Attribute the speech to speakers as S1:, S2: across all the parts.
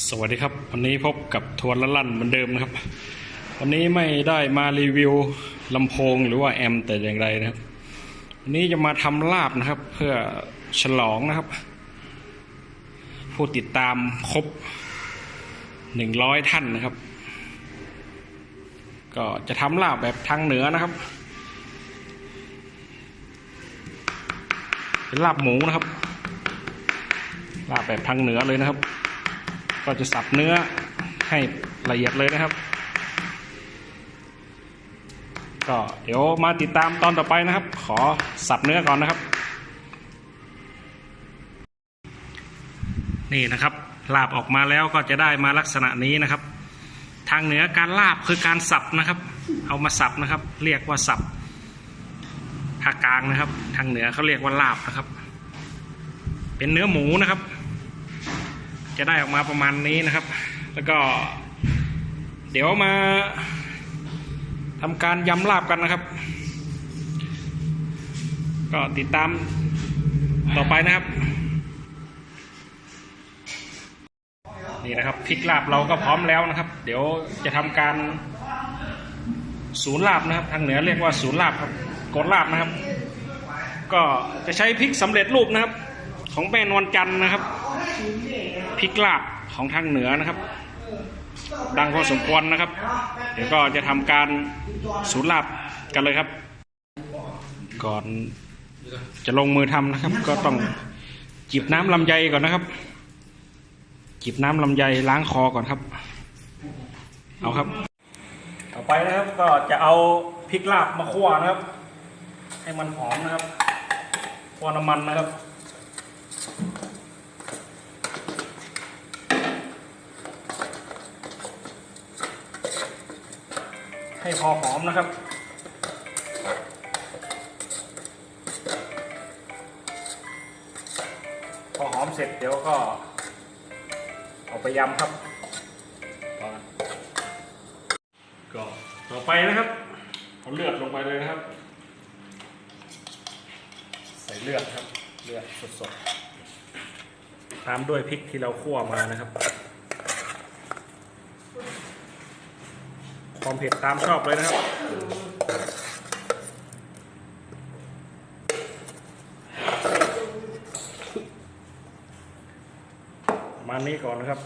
S1: สวัสดีครับวันนี้พบกับทวนละลั่นเหมือนเดิมนะครับ วันนี้ไม่ได้มารีวิวลำโพงหรือว่าแอมแต่อย่างไรนะครับวันนี้จะมาทำลาบนะครับ เพื่อฉลองนะครับ ผู้ติดตามครบหนึ่งร้อยท่านนะครับ ก็จะทำลาบแบบทางเหนือนะครับเป็นลาบหมูนะครับ ลาบแบบทางเหนือเลยนะครับ ก็จะสับเนื้อให้ละเอียดเลยนะครับ ก็เดี๋ยวมาติดตามตอนต่อไปนะครับ ขอสับเนื้อก่อนนะครับ นี่นะครับลาบออกมาแล้วก็จะได้มาลักษณะนี้นะครับ ทางเหนือการลาบคือการสับนะครับ เอามาสับนะครับ เรียกว่าสับภาคกลางนะครับ ทางเหนือเขาเรียกว่าลาบนะครับ เป็นเนื้อหมูนะครับ จะได้ออกมาประมาณนี้นะครับ แล้วก็เดี๋ยวมาทำการยำลาบกันนะครับ ก็ติดตามต่อไปนะครับ นี่นะครับพริกลาบเราก็พร้อมแล้วนะครับ เดี๋ยวจะทำการศูนย์ลาบนะครับ ทางเหนือเรียกว่าศูนย์ลาบครับกดลาบนะครับ ก็จะใช้พริกสำเร็จรูปนะครับ ของแม่นวลจันทร์นะครับ พริกลาบของทางเหนือนะครับ ดังพอสมควรนะครับ เดี๋ยวก็จะทำการสูตรลาบกันเลยครับ ก่อนจะลงมือทำนะครับ ก็ต้องจิบน้ำลำไยก่อนนะครับจิบน้ำลำไยล้างคอก่อนครับ เอาครับ ต่อไปนะครับก็จะเอาพริกลาบมาคั่วนะครับ ให้มันหอมนะครับคั่วน้ำมันนะครับ ให้พอหอมนะครับ พอหอมเสร็จเดี๋ยวก็เอาไปยำครับ ก็ต่อไปนะครับเอาเลือดลงไปเลยนะครับ ใส่เลือดครับ เลือดสดๆ ตามด้วยพริกที่เราคั่วมานะครับ ความเผ็ดตามชอบเลยนะครับ ประมาณนี้ก่อนนะครับ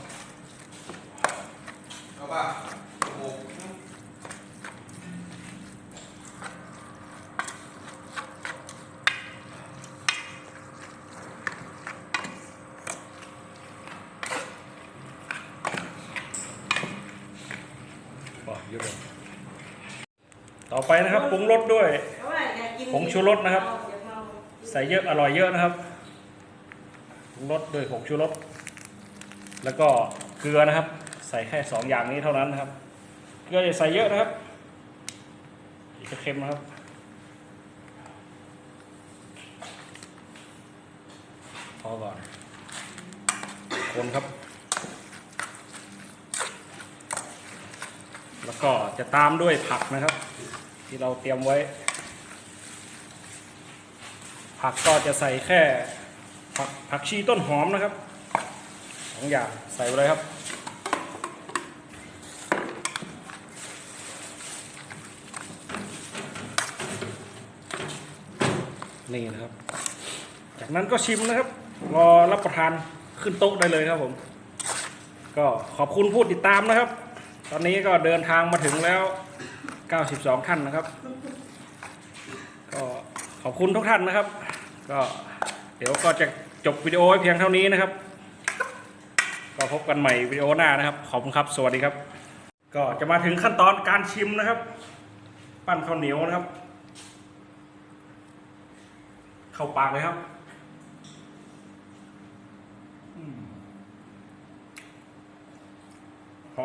S2: เอาป่ะโอ้โห
S1: อ๋อเยอะเลยต่อไปนะครับปรุงรสด้วย ผงชูรสนะครับ ใส่เยอะอร่อยเยอะนะครับปรุงรสด้วยผงชูรสแล้วก็เกลือนะครับ ใส่แค่สองอย่างนี้เท่านั้นนะครับ เกลืออย่าใส่เยอะนะครับเดี๋ยวจะเค็มนะครับพอก่อนคนครับ แล้วก็จะตามด้วยผักนะครับ ที่เราเตรียมไว้ ผักก็จะใส่แค่ผักผักชีต้นหอมนะครับสองอย่างใส่ไปเลยครับ นี่นะครับ จากนั้นก็ชิมนะครับ รอรับประทานขึ้นโต๊ะได้เลยครับผม ก็ขอบคุณผู้ติดตามนะครับ ตอนนี้ก็เดินทางมาถึงแล้ว 92 ท่านนะครับ ก็ขอบคุณทุกท่านนะครับ ก็เดี๋ยวก็จะจบวิดีโอเพียงเท่านี้นะครับ ก็พบกันใหม่วิดีโอหน้านะครับ ขอบคุณครับ สวัสดีครับ ก็จะมาถึงขั้นตอนการชิมนะครับ ปั้นข้าวเหนียวนะครับ เข้าปากเลยครับอืมพอ